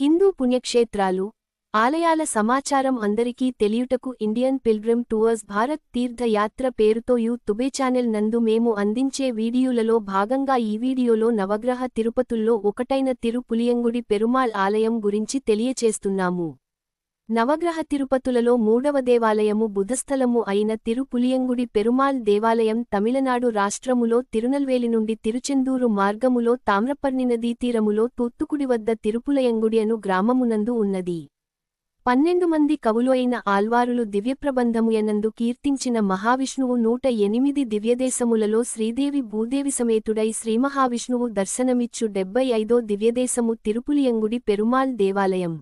హిందూ పుణ్యక్షేత్రాలు ఆలయాల సమాచారం అందరికీ తెలియుటకు Indian pilgrim tours Bharat Tirthayatra పేరుతో యూ తుబే ఛానెల్ నందు మేము అందించే వీడియోలలో భాగంగా ఈ వీడియోలో నవగ్రహ తిరుపతుల్లో ఒకటైన తిరుపులియంగుడి పెరుమాళ్ ఆలయం గురించి తెలియచేస్తున్నాము. నవగ్రహ తిరుపతులలో మూడవ దేవాలయము బుధస్థలము అయిన తిరుపులియంగుడి పెరుమాళ్ దేవాలయం తమిళనాడు రాష్ట్రములో తిరునల్వేలి నుండి తిరుచెందూరు మార్గములో తామ్రపర్ణి నదీ తీరములో తూత్తుకుడి వద్ద తిరుపులయంగుడి అను గ్రామమునందు ఉన్నది. పన్నెండు మంది కవులోయిన ఆల్వారులు దివ్యప్రబంధముయనందు కీర్తించిన మహావిష్ణువు నూట ఎనిమిది దివ్యదేశములలో శ్రీదేవి భూదేవి సమేతుడై శ్రీమహావిష్ణువు దర్శనమిచ్చు డెబ్బై ఐదో దివ్యదేశము తిరుపులియంగుడి పెరుమాళ్ దేవాలయం.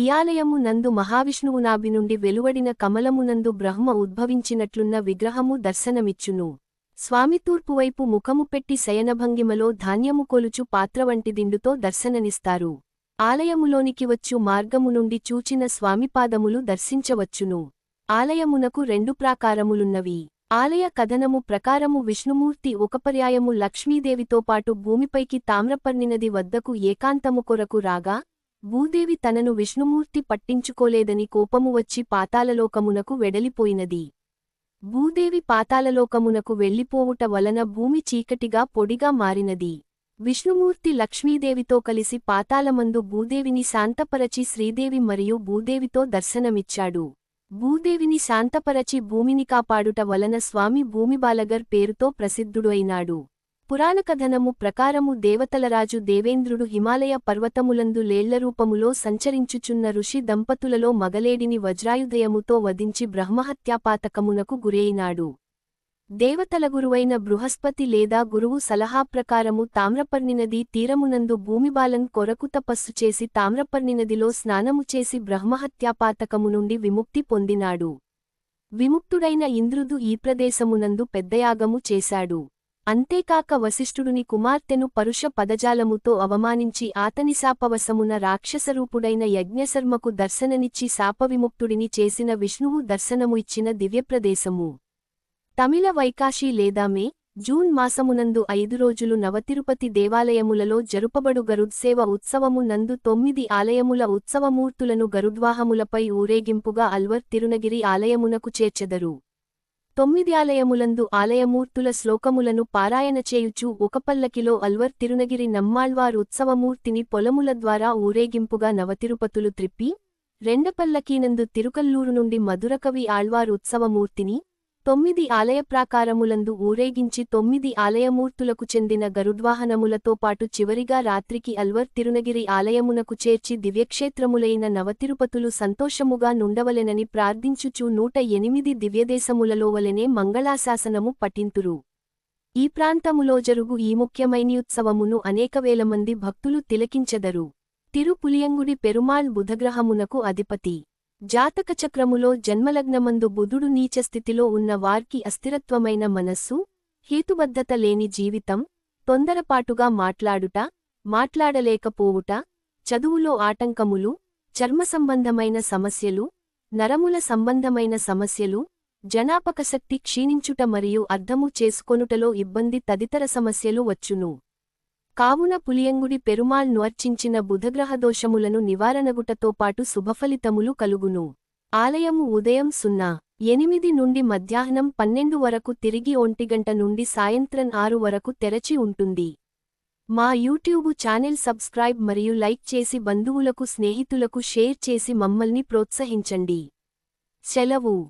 ఈ ఆలయము నందు మహావిష్ణువు నాభి నుండి వెలువడిన కమలమునందు బ్రహ్మ ఉద్భవించినట్లున్న విగ్రహము దర్శనమిచ్చును. స్వామి తూర్పువైపు ముఖము పెట్టి శయనభంగిమలో ధాన్యము కొలుచు పాత్ర వంటి దిండుతో దర్శననిస్తారు. ఆలయములోనికి వచ్చు మార్గము నుండి చూచిన స్వామిపాదములు దర్శించవచ్చును. ఆలయమునకు రెండు ప్రాకారములున్నవి. ఆలయ కథనము ప్రకారము విష్ణుమూర్తి ఒక పర్యాయము లక్ష్మీదేవితో పాటు భూమిపైకి తామ్రపర్ణినది వద్దకు ఏకాంతము కొరకు రాగా భూదేవి తనను విష్ణుమూర్తి పట్టించుకోలేదని కోపము వచ్చి పాతాలలోకమునకు వెడలిపోయినది. భూదేవి పాతాలలోకమునకు వెళ్ళిపోవుట వలన భూమి చీకటిగా పొడిగా మారినది. విష్ణుమూర్తి లక్ష్మీదేవితో కలిసి పాతాలమందు భూదేవిని శాంతపరచి శ్రీదేవి మరియు భూదేవితో దర్శనమిచ్చాడు. భూదేవిని శాంతపరచి భూమిని కాపాడుట వలన స్వామి భూమిబాలగర్ పేరుతో ప్రసిద్ధుడు అయినాడు పురాణకథనము ప్రకారము దేవతలరాజు దేవేంద్రుడు హిమాలయ పర్వతములందు లేళ్ళరూపములో సంచరించుచున్న ఋషి దంపతులలో మగలేడిని వజ్రాయుధయముతో వధించి బ్రహ్మహత్యాపాతకమునకు గురైనాడు. దేవతల గురువైన బృహస్పతి లేదా గురువు సలహా ప్రకారము తామ్రపర్ణినది తీరమునందు భూమిబాలన్ కొరకు తపస్సు చేసి తామ్రపర్ణినదిలో స్నానము చేసి బ్రహ్మహత్యాపాతకము నుండి విముక్తి పొందినాడు. విముక్తుడైన ఇంద్రుడు ఈ ప్రదేశమునందు పెద్దయాగము చేశాడు. అంతేకాక వశిష్ఠుడుని కుమార్తెను పరుష పదజాలముతో అవమానించి ఆతని శాపవశమున రాక్షసరూపుడైన యజ్ఞశర్మకు దర్శననిచ్చి శాపవిముక్తుడిని చేసిన విష్ణువు దర్శనము ఇచ్చిన దివ్యప్రదేశము. తమిళ వైకాశీ లేదా మే జూన్ మాసమునందు ఐదు రోజులు నవతిరుపతి దేవాలయములలో జరుపబడు గరుడ్సేవ ఉత్సవము నందు తొమ్మిది ఆలయముల ఉత్సవమూర్తులను గరుడ్వాహములపై ఊరేగింపుగా అల్వర్ తిరునగిరి ఆలయమునకు చేర్చెదరు. తొమ్మిది ఆలయములందు ఆలయమూర్తుల శ్లోకములను పారాయణ చేయుచు ఒక పల్లకిలో అల్వర్ తిరునగిరి నమ్మాళ్వార్ ఉత్సవమూర్తిని పొలముల ద్వారా ఊరేగింపుగా నవతిరుపతులు త్రిప్పి రెండపల్లకీనందు తిరుకల్లూరు నుండి మధురకవి ఆళ్వార్ ఉత్సవమూర్తిని తొమ్మిది ఆలయ ప్రాకారములందు ఊరేగించి తొమ్మిది ఆలయమూర్తులకు చెందిన గరుడ్వాహనములతో పాటు చివరిగా రాత్రికి అల్వర్ తిరునగిరి ఆలయమునకు చేర్చి దివ్యక్షేత్రములైన నవతిరుపతులు సంతోషముగా నుండవలెనని ప్రార్థించుచు నూట ఎనిమిది దివ్యదేశములలో వలెనే మంగళాశాసనము పఠింతురు. ఈ ప్రాంతములో జరుగు ఈ ముఖ్యమైనయుత్సవమును అనేకవేల మంది భక్తులు తిలకించెదరు. తిరుపులియంగుడి పెరుమాళ్ బుధగ్రహమునకు అధిపతి. జాతకచక్రములో జన్మలగ్నమందు బుధుడు నీచస్థితిలో ఉన్న వార్కి అస్థిరత్వమైన మనస్సు హేతుబద్ధత లేని జీవితం తొందరపాటుగా మాట్లాడుట మాట్లాడలేకపోవుట చదువులో ఆటంకములు చర్మ సంబంధమైన సమస్యలు నరముల సంబంధమైన సమస్యలు జనాపకశక్తి క్షీణించుట మరియు అర్థము చేసుకొనుటలో ఇబ్బంది తదితర సమస్యలు వచ్చును. కావున పులియంగుడి పెరుమాళ్ నుర్చించిన బుధగ్రహదోషములను నివారణగుటతో పాటు శుభఫలితములు కలుగును. ఆలయము ఉదయం సున్నా. ఎనిమిది నుండి మధ్యాహ్నం పన్నెండు వరకు తిరిగి ఒంటిగంట నుండి సాయంత్రం ఆరు వరకు తెరచి ఉంటుంది. మా యూట్యూబు ఛానెల్ సబ్స్క్రైబ్ మరియు లైక్ చేసి బంధువులకు స్నేహితులకు షేర్ చేసి మమ్మల్ని ప్రోత్సహించండి. సెలవు.